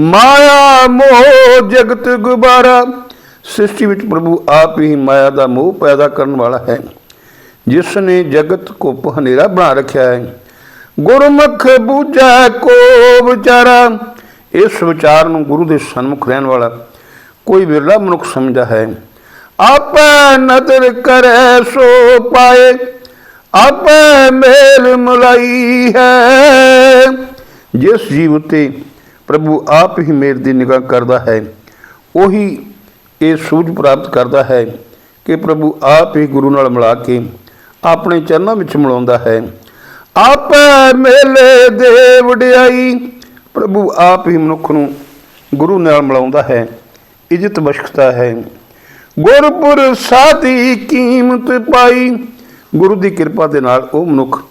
ਮਾਇਆ ਮੋਹ ਜਗਤ ਗੁਬਾਰਾ ਸ੍ਰਿਸ਼ਟੀ ਵਿੱਚ ਪ੍ਰਭੂ ਆਪ ਹੀ ਮਾਇਆ ਦਾ ਮੋਹ ਪੈਦਾ ਕਰਨ ਵਾਲਾ ਹੈ। ਜਿਸ ਨੇ ਜਗਤ ਕੋ ਹਨੇਰਾ ਬਣਾ ਰੱਖਿਆ ਹੈ। ਗੁਰਮੁਖ ਬੂਝੈ ਕੋ ਵਿਚਾਰਾ। ਇਸ ਵਿਚਾਰ ਨੂੰ ਗੁਰੂ ਦੇ ਸਨਮੁਖ ਰਹਿਣ ਵਾਲਾ ਕੋਈ ਵਿਰਲਾ ਮਨੁੱਖ ਸਮਝਦਾ ਹੈ। ਆਪੇ ਨਦਰ ਕਰੇ ਸੋ ਪਾਏ। ਆਪੇ ਮੇਲ ਮੁਲਾਈ ਹੈ। ਜਿਸ ਜੀਵ ਤੇ ਪ੍ਰਭੂ ਆਪ ਹੀ ਮੇਰ ਦੀ ਨਿਗਾਹ ਕਰਦਾ ਹੈ, ਉਹੀ ਇਹ ਸੂਝ ਪ੍ਰਾਪਤ ਕਰਦਾ ਹੈ ਕਿ ਪ੍ਰਭੂ ਆਪ ਹੀ ਗੁਰੂ ਨਾਲ ਮਿਲਾ ਕੇ ਆਪਣੇ ਚਰਨਾਂ ਵਿੱਚ ਮਿਲਾਉਂਦਾ ਹੈ। ਆਪ ਮੇਲੇ ਦੇ ਵਡਿਆਈ ਪ੍ਰਭੂ ਆਪ ਹੀ ਮਨੁੱਖ ਨੂੰ ਗੁਰੂ ਨਾਲ ਮਿਲਾਉਂਦਾ ਹੈ, ਇੱਜ਼ਤ ਬਖਸ਼ਦਾ ਹੈ। ਗੁਰਪੁਰ ਸਾਦੀ ਕੀਮਤ ਪਾਈ, ਗੁਰੂ ਦੀ ਕਿਰਪਾ ਦੇ ਨਾਲ ਉਹ ਮਨੁੱਖ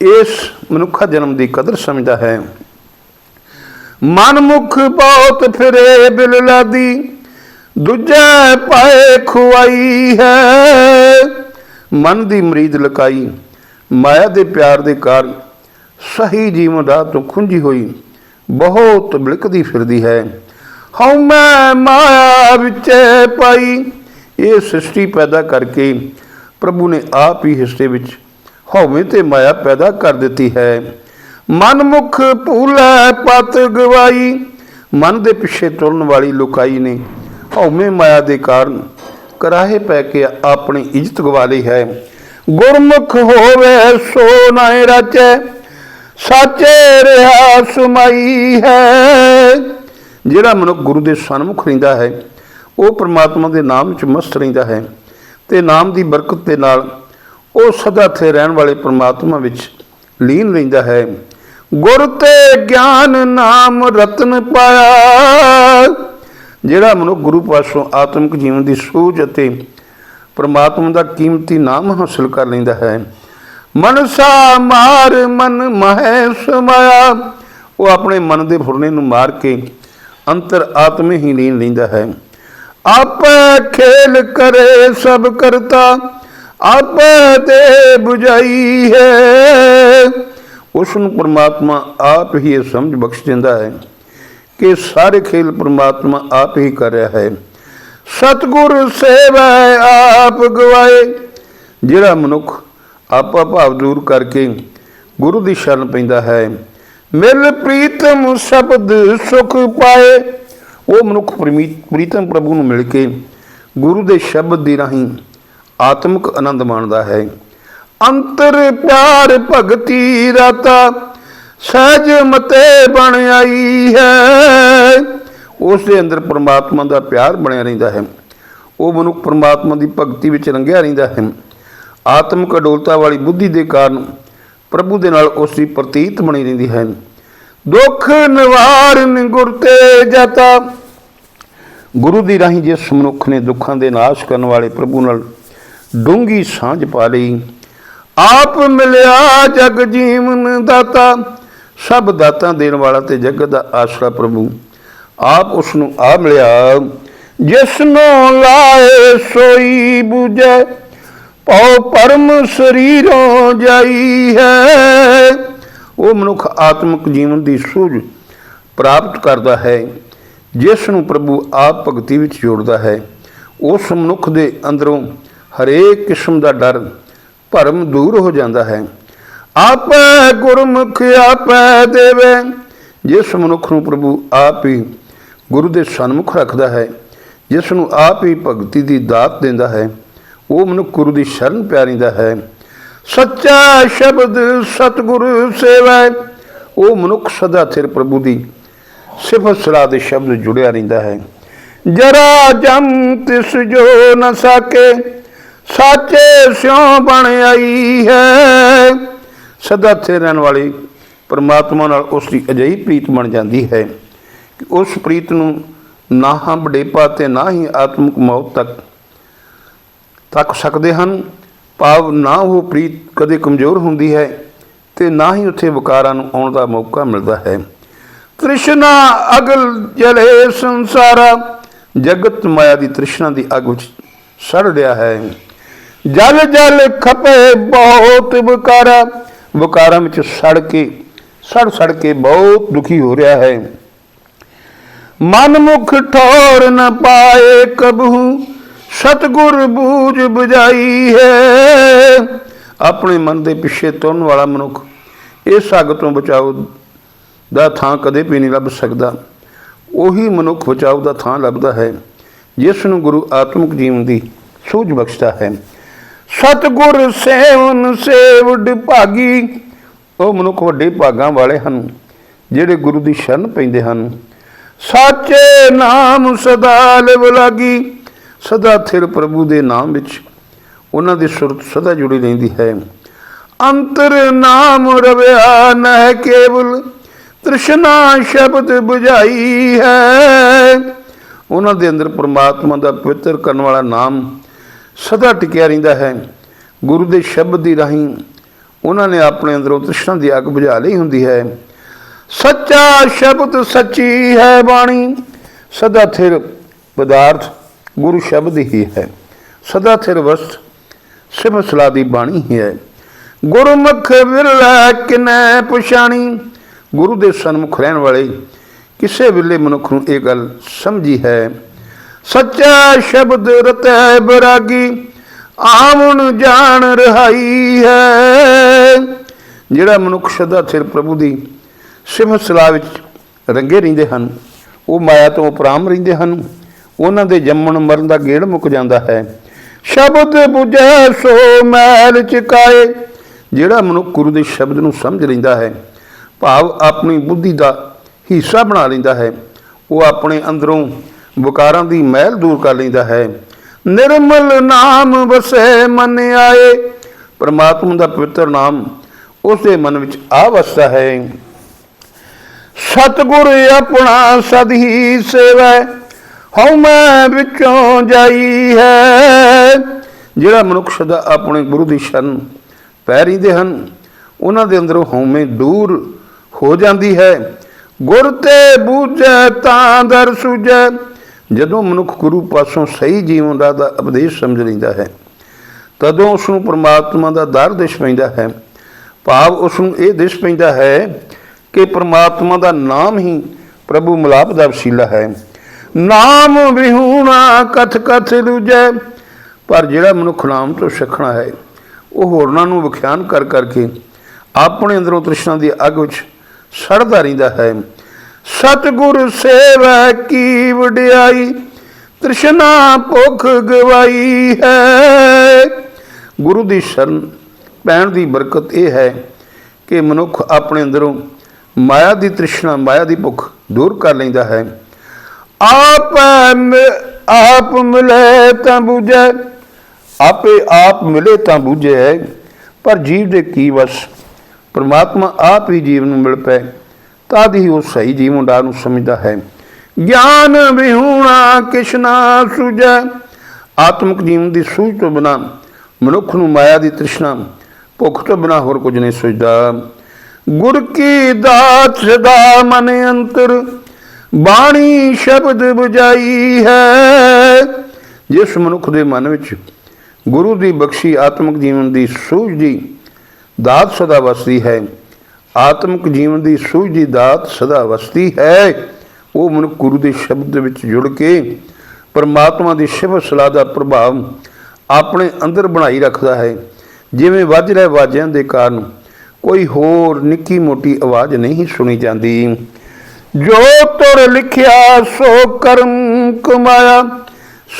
ਇਸ ਮਨੁੱਖਾ ਜਨਮ ਦੀ ਕਦਰ ਸਮਝਦਾ ਹੈ। ਮਨਮੁਖ ਬਹੁਤ ਫਿਰੇ ਬਿਲਲਾਦੀ ਦੂਜੇ ਪਾਏ ਖੁਆਈ ਹੈ। ਮਨ ਦੀ ਮਰੀਦ ਲਕਾਈ, ਮਾਇਆ ਦੇ ਪਿਆਰ ਦੇ ਕਾਰਨ ਸਹੀ ਜੀਵਨ ਰਾਹ ਤੋਂ ਖੁੰਝੀ ਹੋਈ, ਬਹੁਤ ਬਿਲਕਦੀ ਫਿਰਦੀ ਹੈ। ਹਉ ਮੈਂ ਮਾਇਆ ਵਿੱਚ ਪਾਈ, ਇਹ ਸ੍ਰਿਸ਼ਟੀ ਪੈਦਾ ਕਰਕੇ ਪ੍ਰਭੂ ਨੇ ਆਪ ਹੀ ਹਿੱਸੇ ਵਿੱਚ ਹਉਮੈ ਤੇ ਮਾਇਆ ਪੈਦਾ ਕਰ ਦਿੱਤੀ ਹੈ। ਮਨ ਮਨਮੁਖ ਭੂਲੇ ਪਤ ਗਵਾਈ, ਮਨ ਦੇ ਪਿੱਛੇ ਤੁਰਨ ਵਾਲੀ ਲੁਕਾਈ ਨੇ ਹਉਮੈ ਮਾਇਆ ਦੇ ਕਾਰਨ ਕਰਾਹੇ ਪੈ ਕੇ ਆਪਣੀ ਇੱਜ਼ਤ ਗਵਾ ਲਈ ਹੈ। ਗੁਰਮੁਖ ਹੋਵੇ ਸੋ ਨਾਇ ਰਚੈ, ਸਾਚੇ ਰਹਾ ਸੁਮਾਈ ਹੈ। ਜਿਹੜਾ ਮਨੁੱਖ ਗੁਰੂ ਦੇ ਸਨਮੁਖ ਰਹਿੰਦਾ ਹੈ, ਉਹ ਪ੍ਰਮਾਤਮਾ ਦੇ ਨਾਮ ਵਿੱਚ ਮਸਤ ਰਹਿੰਦਾ ਹੈ ਤੇ ਨਾਮ ਦੀ ਬਰਕਤ ਦੇ ਨਾਲ ਉਹ ਸਦਾ ਥੇ ਰਹਿਣ ਵਾਲੇ ਪ੍ਰਮਾਤਮਾ ਵਿੱਚ ਲੀਨ ਰਹਿੰਦਾ ਹੈ। ਗੁਰ ਤੇ ਗਿਆਨ ਨਾਮ ਰਤਨ ਪਾਇਆ। ਜਿਹੜਾ ਮਨੁੱਖ ਗੁਰੂ ਪਾਸੋਂ ਆਤਮਿਕ ਜੀਵਨ ਦੀ ਸੂਝ ਅਤੇ ਪਰਮਾਤਮਾ ਦਾ ਕੀਮਤੀ ਨਾਮ ਹਾਸਲ ਕਰ ਲੈਂਦਾ ਹੈ। ਮਨਸਾ ਮਾਰ ਮਨ ਮਹਿ ਸਮਾਇਆ। ਉਹ ਆਪਣੇ ਮਨ ਦੇ ਫੁਰਨੇ ਨੂੰ ਮਾਰ ਕੇ ਅੰਤਰ ਆਤਮੇ ਹੀ ਲੀਨ ਲੈਂਦਾ ਹੈ। ਆਪੇ ਖੇਲ ਕਰੇ ਸਭ ਕਰਤਾ, ਆਪੇ ਦੇ 부ਝਾਈ ਹੈ। ਉਸ ਨੂੰ ਪ੍ਰਮਾਤਮਾ ਆਪ ਹੀ ਇਹ ਸਮਝ ਬਖਸ਼ ਦਿੰਦਾ ਹੈ। ਕਿ ਸਾਰੇ ਖੇਲ ਪ੍ਰਮਾਤਮਾ ਆਪ ਹੀ ਕਰ ਰਿਹਾ ਹੈ। ਸਤਗੁਰ ਸੇਵੈ, ਆਪ ਗਵਾਏ। ਜਿਹੜਾ ਮਨੁੱਖ ਆਪਾ ਭਾਵ ਦੂਰ ਕਰਕੇ ਗੁਰੂ ਦੀ ਸ਼ਰਨ ਪੈਂਦਾ ਹੈ, ਮਿਲ ਪ੍ਰੀਤਮ ਸ਼ਬਦ ਸੁਖ ਪਾਏ। ਉਹ ਮਨੁੱਖ ਪ੍ਰੀਤਮ ਪ੍ਰਭੂ ਨੂੰ ਮਿਲ ਕੇ ਗੁਰੂ ਦੇ ਸ਼ਬਦ ਦੀ ਰਾਹੀਂ ਆਤਮਿਕ ਆਨੰਦ ਮਾਣਦਾ ਹੈ। ਅੰਤਰ ਪਿਆਰ ਭਗਤੀ ਰਤਾ ਸਹਿਜ ਮਤੇ ਬਣ ਆਈ ਹੈ। ਉਸ ਦੇ ਅੰਦਰ ਪ੍ਰਮਾਤਮਾ ਦਾ ਪਿਆਰ ਬਣਿਆ ਰਹਿੰਦਾ ਹੈ। ਉਹ ਮਨੁੱਖ ਪ੍ਰਮਾਤਮਾ ਦੀ ਭਗਤੀ ਵਿੱਚ ਰੰਗਿਆ ਰਹਿੰਦਾ ਹੈ। ਆਤਮਿਕ ਅਡੋਲਤਾ ਵਾਲੀ ਬੁੱਧੀ ਦੇ ਕਾਰਨ ਪ੍ਰਭੂ ਦੇ ਨਾਲ ਉਸ ਦੀ ਪ੍ਰਤੀਤ ਬਣੀ ਰਹਿੰਦੀ ਹੈ। ਦੁੱਖ ਨਿਵਾਰਨ ਗੁਰ ਤੇ ਜਤਾ ਗੁਰੂ ਦੀ ਰਾਹੀਂ ਜਿਸ ਮਨੁੱਖ ਨੇ ਦੁੱਖਾਂ ਦੇ ਨਾਸ਼ ਕਰਨ ਵਾਲੇ ਪ੍ਰਭੂ ਨਾਲ ਡੂੰਗੀ ਸਾਂਝ ਪਾ ਲਈ, ਆਪ ਮਿਲਿਆ ਜਗ ਜੀਵਨ ਦਾਤਾ। ਸਭ ਦਾਤਾਂ ਦੇਣ ਵਾਲਾ ਤੇ ਜਗਤ ਦਾ ਆਸਰਾ ਪ੍ਰਭੂ। ਆਪ ਉਸ ਨੂੰ ਆ ਮਿਲਿਆ। ਜਿਸ ਨੂੰ ਲਾਏ ਸੋਈ ਬੁਝੈ, ਪਉ ਪਰਮ ਸਰੀਰੋਂ ਜਾਈ ਹੈ। ਉਹ ਮਨੁੱਖ ਆਤਮਿਕ ਜੀਵਨ ਦੀ ਸੂਝ ਪ੍ਰਾਪਤ ਕਰਦਾ ਹੈ, ਜਿਸ ਨੂੰ ਪ੍ਰਭੂ ਆਪ ਭਗਤੀ ਵਿੱਚ ਜੋੜਦਾ ਹੈ। ਉਸ ਮਨੁੱਖ ਦੇ ਅੰਦਰੋਂ ਹਰੇਕ ਕਿਸਮ ਦਾ ਡਰ ਭਰਮ ਦੂਰ ਹੋ ਜਾਂਦਾ ਹੈ। ਆਪੇ ਗੁਰਮੁਖ ਆਪੇ ਦੇਵੇ, ਜਿਸ ਮਨੁੱਖ ਨੂੰ ਪ੍ਰਭੂ ਆਪ ਹੀ ਗੁਰੂ ਦੇ ਸਨਮੁਖ ਰੱਖਦਾ ਹੈ, ਜਿਸ ਨੂੰ ਆਪ ਹੀ ਭਗਤੀ ਦੀ ਦਾਤ ਦਿੰਦਾ ਹੈ, ਉਹ ਮਨੁੱਖ ਗੁਰੂ ਦੀ ਸ਼ਰਨ ਪਿਆਰਿੰਦਾ ਹੈ। ਸੱਚਾ ਸ਼ਬਦ ਸਤਿਗੁਰ ਸੇਵੈ, ਉਹ ਮਨੁੱਖ ਸਦਾ ਸਿਰ ਪ੍ਰਭੂ ਦੀ ਸਿਫਤ ਸਲਾਹ ਦੇ ਸ਼ਬਦ ਜੁੜਿਆ ਰਹਿੰਦਾ ਹੈ। ਜਰਾ ਜਮ ਤਿਸ ਜੋ ਨ ਸਕੇ, ਸਾਚੇ ਸਿਉ ਬਣ ਆਈ ਹੈ। ਸਦਾ ਥੇ ਰਹਿਣ ਵਾਲੀ ਪਰਮਾਤਮਾ ਨਾਲ ਉਸ ਦੀ ਅਜਿਹੀ ਪ੍ਰੀਤ ਬਣ ਜਾਂਦੀ ਹੈ ਕਿ ਉਸ ਪ੍ਰੀਤ ਨੂੰ ਨਾ ਹਮ ਬੜੇਪਾ ਤੇ ਨਾ ਹੀ ਆਤਮਿਕ ਮੌਤ ਤੱਕ ਤੱਕ ਸਕਦੇ ਹਨ। ਭਾਵ ਨਾ ਉਹ ਪ੍ਰੀਤ ਕਦੇ ਕਮਜ਼ੋਰ ਹੁੰਦੀ ਹੈ ਤੇ ਨਾ ਹੀ ਉੱਥੇ ਵਿਕਾਰਾਂ ਨੂੰ ਆਉਣ ਦਾ ਮੌਕਾ ਮਿਲਦਾ ਹੈ। ਤ੍ਰਿਸ਼ਨਾ ਅਗਲ ਜਲੇ ਸੰਸਾਰਾ, ਜਗਤ ਮਾਇਆ ਦੀ ਤ੍ਰਿਸ਼ਨਾ ਦੀ ਅੱਗ ਵਿੱਚ ਸੜ ਰਿਹਾ ਹੈ। ਜਲ ਜਲ ਖਪੇ ਬਹੁਤ ਵਿਕਾਰਾ ਵਿਕਾਰਾਂ ਵਿੱਚ ਸੜ ਕੇ, ਸੜ ਸੜ ਕੇ ਬਹੁਤ ਦੁਖੀ ਹੋ ਰਿਹਾ ਹੈ। ਮਨ ਮੁਖ ਠੌਰ ਨ ਪਾਏ ਕਬਹੂ, ਸਤਗੁਰ ਬੂਝ 부ਜਾਈ ਹੈ। ਆਪਣੇ ਮਨ ਦੇ ਪਿੱਛੇ ਤੁਰਨ ਵਾਲਾ ਮਨੁੱਖ, ਇਸ ਅੱਗ ਤੋਂ ਬਚਾਓ ਦਾ ਥਾਂ ਕਦੇ ਵੀ ਨਹੀਂ ਲੱਭ ਸਕਦਾ। ਉਹੀ ਮਨੁੱਖ ਬਚਾਓ ਦਾ ਥਾਂ ਲੱਭਦਾ ਹੈ, ਜਿਸ ਨੂੰ ਗੁਰੂ ਆਤਮਿਕ ਜੀਵਨ ਦੀ ਸੂਝ ਬਖਸ਼ਦਾ ਹੈ। ਸਤਗੁਰ ਸੇਵਨ ਸੇਵਡ ਭਾਗੀ ਉਹ ਮਨੁੱਖ ਵੱਡੇ ਭਾਗਾਂ ਵਾਲੇ ਹਨ, ਜਿਹੜੇ ਗੁਰੂ ਦੀ ਸ਼ਰਨ ਪੈਂਦੇ ਹਨ। ਸਾਚੇ ਨਾਮ ਸਦਾ ਲਿਵ ਲਾਗੀ। ਸਦਾ ਥਿਰ ਪ੍ਰਭੂ ਦੇ ਨਾਮ ਵਿੱਚ ਉਹਨਾਂ ਦੀ ਸੁਰਤ ਸਦਾ ਜੁੜੀ ਰਹਿੰਦੀ ਹੈ। ਅੰਤਰ ਨਾਮ ਰਵਿਆ ਨਹਿ ਕੇਵਲ, ਤ੍ਰਿਸ਼ਨਾ ਸ਼ਬਦ 부ਝਾਈ ਹੈ। ਉਹਨਾਂ ਦੇ ਅੰਦਰ ਪ੍ਰਮਾਤਮਾ ਦਾ ਪਵਿੱਤਰ ਕਰਨ ਵਾਲਾ ਨਾਮ ਸਦਾ ਟਿਕਿਆ ਰਹਿੰਦਾ ਹੈ। ਗੁਰੂ ਦੇ ਸ਼ਬਦ ਦੀ ਰਾਹੀਂ ਉਹਨਾਂ ਨੇ ਆਪਣੇ ਅੰਦਰੋਂ ਤ੍ਰਿਸ਼ਨਾ ਦੀ ਅੱਗ ਬੁਝਾ ਲਈ ਹੁੰਦੀ ਹੈ। ਸੱਚਾ ਸ਼ਬਦ ਸੱਚੀ ਹੈ ਬਾਣੀ। ਸਦਾ ਥਿਰ ਪਦਾਰਥ ਗੁਰੂ ਸ਼ਬਦ ਹੀ ਹੈ। ਸਦਾ ਥਿਰ ਵਸਤ ਸਿਮਰ ਸਲਾ ਦੀ ਬਾਣੀ ਹੀ ਹੈ। ਗੁਰਮੁਖ ਵਿਰਲਾ ਕਿਨੈ ਪਛਾਣੀ। ਗੁਰੂ ਦੇ ਸਨਮੁਖ ਰਹਿਣ ਵਾਲੇ ਕਿਸੇ ਵੇਲੇ ਮਨੁੱਖ ਨੂੰ ਇਹ ਗੱਲ ਸਮਝੀ ਹੈ ਸੱਚਾ ਸ਼ਬਦ ਰਤੈ ਬਰਾਗੀ, ਆਵਣ ਜਾਣ ਰਹਾਈ ਹੈ। ਜਿਹੜਾ ਮਨੁੱਖ ਸਦਾ ਸਿਰ ਪ੍ਰਭੂ ਦੀ ਸਿਮਤ ਸਲਾਹ ਵਿੱਚ ਰੰਗੇ ਰਹਿੰਦੇ ਹਨ, ਉਹ ਮਾਇਆ ਤੋਂ ਉਪਰਾਮ ਰਹਿੰਦੇ ਹਨ, ਉਹਨਾਂ ਦੇ ਜੰਮਣ ਮਰਨ ਦਾ ਗੇੜ ਮੁੱਕ ਜਾਂਦਾ ਹੈ। ਸ਼ਬਦ 부ਝੈ ਸੋ ਮੈਲ ਚਕਾਏ, ਜਿਹੜਾ ਮਨੁੱਖ ਗੁਰੂ ਦੇ ਸ਼ਬਦ ਨੂੰ ਸਮਝ ਲੈਂਦਾ ਹੈ, ਭਾਵ ਆਪਣੀ ਬੁੱਧੀ ਦਾ ਹਿੱਸਾ ਬਣਾ ਲੈਂਦਾ ਹੈ, ਉਹ ਆਪਣੇ ਅੰਦਰੋਂ ਵਿਕਾਰਾਂ ਦੀ ਮਹਿਲ ਦੂਰ ਕਰ ਲੈਂਦਾ ਹੈ। ਨਿਰਮਲ ਨਾਮ ਵਸੈ ਮਨ ਆਏ। ਪ੍ਰਮਾਤਮਾ ਦਾ ਪਵਿੱਤਰ ਨਾਮ ਉਸ ਮਨ ਵਿੱਚ ਆ ਵਸਦਾ ਹੈ। ਸਤਿਗੁਰ ਆਪਣਾ ਸਦ ਹੀ ਸੇਵੈ, ਹਉ ਮੈਂ ਵਿੱਚੋਂ ਜਾਈ ਹੈ। ਜਿਹੜਾ ਮਨੁੱਖ ਸਦਾ ਆਪਣੇ ਗੁਰੂ ਦੀ ਸ਼ਰਨ ਪੈ ਰਹਿੰਦੇ ਹਨ, ਉਹਨਾਂ ਦੇ ਅੰਦਰੋਂ ਹਉਮੈ ਦੂਰ ਹੋ ਜਾਂਦੀ ਹੈ। ਗੁਰ ਤੇ ਬੂਝੈ ਤਾਂ ਦਰ ਸੁਝੈ ਜਦੋਂ ਮਨੁੱਖ ਗੁਰੂ ਪਾਸੋਂ ਸਹੀ ਜੀਵਨ ਦਾ ਦਾ ਉਪਦੇਸ਼ ਸਮਝ ਲੈਂਦਾ ਹੈ, ਤਦੋਂ ਉਸ ਨੂੰ ਪ੍ਰਮਾਤਮਾ ਦਾ ਦਰ ਦਿਸ਼ ਪੈਂਦਾ ਹੈ। ਭਾਵ ਉਸ ਨੂੰ ਇਹ ਦਿਸ਼ ਪੈਂਦਾ ਹੈ ਕਿ ਪ੍ਰਮਾਤਮਾ ਦਾ ਨਾਮ ਹੀ ਪ੍ਰਭੂ ਮਿਲਾਪ ਦਾ ਵਸੀਲਾ ਹੈ। ਨਾਮ ਵਿਹੂਣਾ ਕਥ ਕਥ ਲੁਜੈ ਪਰ ਜਿਹੜਾ ਮਨੁੱਖ ਨਾਮ ਤੋਂ ਸਿੱਖਣਾ ਹੈ, ਉਹ ਹੋਰਨਾਂ ਨੂੰ ਵਿਖਿਆਨ ਕਰ ਕਰਕੇ ਆਪਣੇ ਅੰਦਰੋਂ ਤ੍ਰਿਸ਼ਨਾ ਦੀ ਅੱਗ ਵਿੱਚ ਸੜਦਾ ਰਹਿੰਦਾ ਹੈ। ਸਤਿਗੁਰ ਸੇਵੈ ਕੀ ਵਡਿਆਈ, ਤ੍ਰਿਸ਼ਨਾ ਭੁਖ ਗਵਾਈ ਹੈ। ਗੁਰੂ ਦੀ ਸ਼ਰਨ ਪੈਣ ਦੀ ਬਰਕਤ ਇਹ ਹੈ ਕਿ ਮਨੁੱਖ ਆਪਣੇ ਅੰਦਰੋਂ ਮਾਇਆ ਦੀ ਤ੍ਰਿਸ਼ਨਾ, ਮਾਇਆ ਦੀ ਭੁੱਖ ਦੂਰ ਕਰ ਲੈਂਦਾ ਹੈ। ਆਪ ਆਪ ਮਿਲੇ ਤਾਂ ਬੂਝੈ, ਆਪੇ ਆਪ ਮਿਲੇ ਤਾਂ ਬੂਝੈ। ਪਰ ਜੀਵ ਦੇ ਕੀ ਵਸ, ਪਰਮਾਤਮਾ ਆਪ ਹੀ ਜੀਵ ਨੂੰ ਮਿਲ ਪਏ ਤਦ ਹੀ ਉਹ ਸਹੀ ਜੀਵਨ ਦਾ ਨੂੰ ਸਮਝਦਾ ਹੈ? ਗਿਆਨ ਵਿਹੂਣਾ ਕਿਸ਼ਨਾ ਸੁਝੈ। ਆਤਮਿਕ ਜੀਵਨ ਦੀ ਸੂਝ ਤੋਂ ਬਿਨਾ ਮਨੁੱਖ ਨੂੰ ਮਾਇਆ ਦੀ ਤ੍ਰਿਸ਼ਨਾ, ਭੁੱਖ ਤੋਂ ਬਿਨਾ ਹੋਰ ਕੁਝ ਨਹੀਂ ਸੁਝਦਾ। ਗੁਰ ਕੀ ਦਾਤ ਸਦਾ ਮਨ ਅੰਤਰ, ਬਾਣੀ ਸ਼ਬਦ 부ਜਾਈ ਹੈ। ਜਿਸ ਮਨੁੱਖ ਦੇ ਮਨ ਵਿੱਚ ਗੁਰੂ ਦੀ ਬਖਸ਼ੀ ਆਤਮਿਕ ਜੀਵਨ ਦੀ ਸੂਝ ਦੀ ਦਾਤ ਸਦਾ ਵਸਦੀ ਹੈ। ਆਤਮਿਕ ਜੀਵਨ ਦੀ ਸੂਝ ਦੀ ਦਾਤ ਸਦਾ ਵਸਦੀ ਹੈ। ਉਹ ਮਨੁੱਖ ਗੁਰੂ ਦੇ ਸ਼ਬਦ ਵਿੱਚ ਜੁੜ ਕੇ ਪਰਮਾਤਮਾ ਦੀ ਸ਼ਿਵ ਸਲਾਹ ਦਾ ਪ੍ਰਭਾਵ ਆਪਣੇ ਅੰਦਰ ਬਣਾਈ ਰੱਖਦਾ ਹੈ। ਜਿਵੇਂ ਵੱਜ ਰਹੇ ਵਾਜਿਆਂ ਦੇ ਕਾਰਨ ਕੋਈ ਹੋਰ ਨਿੱਕੀ ਮੋਟੀ ਆਵਾਜ਼ ਨਹੀਂ ਸੁਣੀ ਜਾਂਦੀ। ਜੋ ਤੁਰ ਲਿਖਿਆ, ਸੋ ਕਰਮ ਕਮਾਇਆ।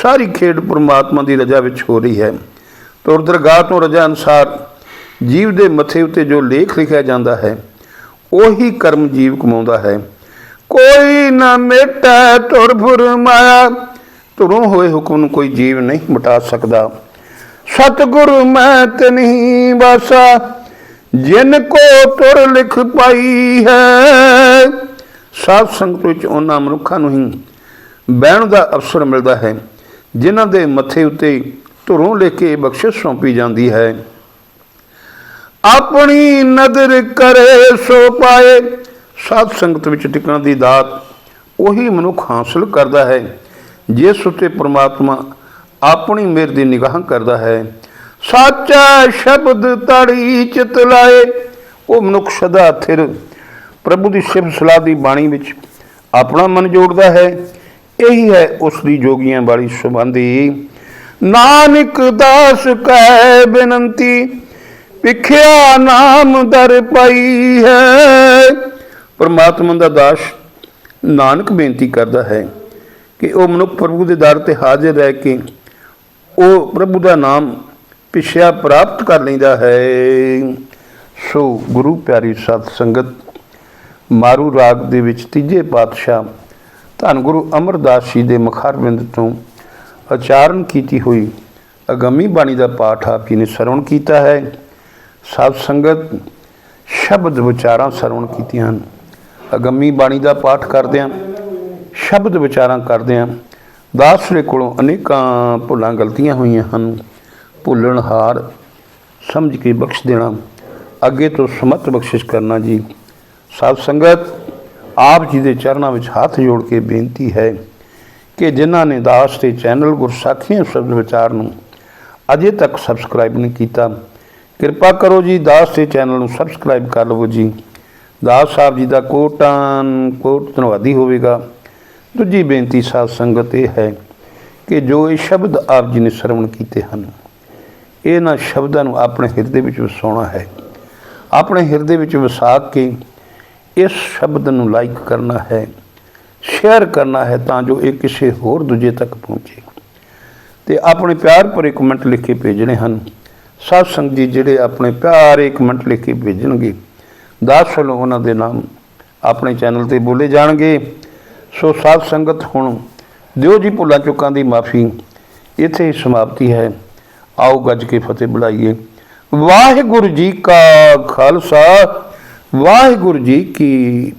ਸਾਰੀ ਖੇਡ ਪਰਮਾਤਮਾ ਦੀ ਰਜ਼ਾ ਵਿੱਚ ਹੋ ਰਹੀ ਹੈ। ਤੁਰ ਦਰਗਾਹ ਤੋਂ ਰਜ਼ਾ ਅਨਸਾਰ ਜੀਵ ਦੇ ਮੱਥੇ ਉੱਤੇ ਜੋ ਲੇਖ ਲਿਖਿਆ ਜਾਂਦਾ ਹੈ, ਉਹੀ ਕਰਮ ਜੀਵ ਕਮਾਉਂਦਾ ਹੈ। ਕੋਈ ਨਾ ਮੇਟੈ ਤੁਰ ਫੁਰ ਮਾਇਆ ਹੋਏ ਹੁਕਮ ਨੂੰ ਕੋਈ ਜੀਵ ਨਹੀਂ ਮਿਟਾ ਸਕਦਾ। ਸਤਿਗੁਰ ਮੈਂ ਤੇ ਵਾਸਾ, ਜਿਨ ਕੋ ਤੁਰ ਲਿਖ ਪਾਈ ਹੈ। ਸਾਧ ਸੰਗਤ ਵਿੱਚ ਉਹਨਾਂ ਮਨੁੱਖਾਂ ਨੂੰ ਹੀ ਬਹਿਣ ਦਾ ਅਵਸਰ ਮਿਲਦਾ ਹੈ, ਜਿਨ੍ਹਾਂ ਦੇ ਮੱਥੇ ਉੱਤੇ ਧੁਰੋਂ ਲਿਖ ਕੇ ਬਖਸ਼ਿਸ਼ ਸੌਂਪੀ ਜਾਂਦੀ ਹੈ। ਆਪਣੀ ਨਦਰ ਕਰੇ ਸੋ ਪਾਏ। ਸਾਧ ਸੰਗਤ ਵਿੱਚ ਟਿਕਣ ਦੀ ਦਾਤ ਉਹੀ ਮਨੁੱਖ ਹਾਸਲ ਕਰਦਾ ਹੈ, ਜਿਸ ਉਤੇ ਪ੍ਰਮਾਤਮਾ ਆਪਣੀ ਮਿਹਰ ਦੀ ਨਿਗਾਹ ਕਰਦਾ ਹੈ। ਸਾਚਾ ਸ਼ਬਦ ਤੜੀ ਚਿਤ ਲਾਏ, ਉਹ ਮਨੁੱਖ ਸਦਾ ਥਿਰ ਪ੍ਰਭੂ ਦੀ ਸਿਫਤ ਸਲਾਹ ਦੀ ਬਾਣੀ ਵਿੱਚ ਆਪਣਾ ਮਨ ਜੋੜਦਾ ਹੈ। ਇਹੀ ਹੈ ਉਸ ਦੀ ਜੋਗੀਆਂ ਵਾਲੀ ਸੁਬੰਧੀ। ਨਾਨਕ ਦਾਸ ਕਹਿ ਬੇਨੰਤੀ ਵਿਖਿਆ ਨਾਮ ਦਰ ਪਈ ਹੈ। ਪਰਮਾਤਮਾ ਦਾ ਦਾਸ ਨਾਨਕ ਬੇਨਤੀ ਕਰਦਾ ਹੈ ਕਿ ਉਹ ਮਨੁੱਖ ਪ੍ਰਭੂ ਦੇ ਦਰ ਤੇ ਹਾਜ਼ਰ ਰਹਿ ਕੇ ਉਹ ਪ੍ਰਭੂ ਦਾ ਨਾਮ ਪਿਛਿਆ ਪ੍ਰਾਪਤ ਕਰ ਲੈਂਦਾ ਹੈ। ਸੋ ਗੁਰੂ ਪਿਆਰੀ ਸਤ ਸੰਗਤ, ਮਾਰੂ ਰਾਗ ਦੇ ਵਿੱਚ ਤੀਜੇ ਪਾਤਸ਼ਾਹ ਧੰਨ ਗੁਰੂ ਅਮਰਦਾਸ ਜੀ ਦੇ ਮੁਖਾਰਬਿੰਦ ਤੋਂ ਉਚਾਰਨ ਕੀਤੀ ਹੋਈ ਅਗੰਮੀ ਬਾਣੀ ਦਾ ਪਾਠ ਆਪ ਜੀ ਨੇ ਸਰਵਣ ਕੀਤਾ ਹੈ। ਸਾਧ ਸੰਗਤ ਸ਼ਬਦ ਵਿਚਾਰਾਂ ਸਰਵਣ ਕੀਤੀਆਂ ਹਨ। ਅਗੰਮੀ ਬਾਣੀ ਦਾ ਪਾਠ ਕਰਦਿਆਂ ਸ਼ਬਦ ਵਿਚਾਰਾਂ ਕਰਦਿਆਂ ਦਾਸਰੇ ਕੋਲੋਂ ਅਨੇਕਾਂ ਭੁੱਲਾਂ ਗਲਤੀਆਂ ਹੋਈਆਂ ਹਨ। ਭੁੱਲਣ ਹਾਰ ਸਮਝ ਕੇ ਬਖਸ਼ ਦੇਣਾ, ਅੱਗੇ ਤੋਂ ਸਮਤ ਬਖਸ਼ਿਸ਼ ਕਰਨਾ ਜੀ। ਸਾਧ ਸੰਗਤ, ਆਪ ਜੀ ਦੇ ਚਰਨਾਂ ਵਿੱਚ ਹੱਥ ਜੋੜ ਕੇ ਬੇਨਤੀ ਹੈ ਕਿ ਜਿਨ੍ਹਾਂ ਨੇ ਦਾਸ ਤੇ ਚੈਨਲ ਗੁਰਸਾਖੀਆਂ ਸ਼ਬਦ ਵਿਚਾਰ ਨੂੰ ਅਜੇ ਤੱਕ ਸਬਸਕ੍ਰਾਈਬ ਨਹੀਂ ਕੀਤਾ ਕਿਰਪਾ ਕਰੋ ਜੀ, ਦਾਸ ਤੇ ਚੈਨਲ ਨੂੰ ਸਬਸਕ੍ਰਾਈਬ ਕਰ ਲਵੋ ਜੀ। ਦਾਸ ਸਾਹਿਬ ਜੀ ਦਾ ਕੋਟਾਨ ਕੋਟ ਧੰਨਵਾਦੀ ਹੋਵੇਗਾ। ਦੂਜੀ ਬੇਨਤੀ ਸਾਧ ਸੰਗਤ ਇਹ ਹੈ ਕਿ ਜੋ ਇਹ ਸ਼ਬਦ ਆਪ ਜੀ ਨੇ ਸਰਵਣ ਕੀਤੇ ਹਨ, ਇਹਨਾਂ ਸ਼ਬਦਾਂ ਨੂੰ ਆਪਣੇ ਹਿਰਦੇ ਵਿੱਚ ਵਸਾਉਣਾ ਹੈ। ਆਪਣੇ ਹਿਰਦੇ ਵਿੱਚ ਵਸਾ ਕੇ ਇਸ ਸ਼ਬਦ ਨੂੰ ਲਾਈਕ ਕਰਨਾ ਹੈ ਸ਼ੇਅਰ ਕਰਨਾ ਹੈ ਤਾਂ ਜੋ ਇਹ ਕਿਸੇ ਹੋਰ ਦੂਜੇ ਤੱਕ ਪਹੁੰਚੇ। ਤੇ ਆਪਣੇ ਪਿਆਰ ਭਰੇ ਕਮੈਂਟ ਲਿਖ ਕੇ ਭੇਜਣੇ ਹਨ। ਸਾਧ ਸੰਗਤ ਜੀ ਜਿਹੜੇ ਆਪਣੇ ਪਿਆਰੇ ਕਮੈਂਟ ਲਿਖ ਕੇ ਭੇਜਣਗੇ। ਦਾਸ ਵੱਲੋਂ ਉਹਨਾਂ ਦੇ ਨਾਮ ਆਪਣੇ ਚੈਨਲ ਤੇ ਬੋਲੇ ਜਾਣਗੇ। ਸੋ ਸਾਧ ਸੰਗਤ ਹੁਣ ਦਿਓ ਜੀ ਭੁੱਲਾਂ ਚੁੱਕਾਂ ਦੀ ਮਾਫੀ। ਇੱਥੇ ਹੀ ਸਮਾਪਤੀ ਹੈ। ਆਓ ਗੱਜ ਕੇ ਫਤਿਹ ਬੁਲਾਈਏ। ਵਾਹਿਗੁਰੂ ਜੀ ਕਾ ਖਾਲਸਾ, ਵਾਹਿਗੁਰੂ ਜੀ ਕੀ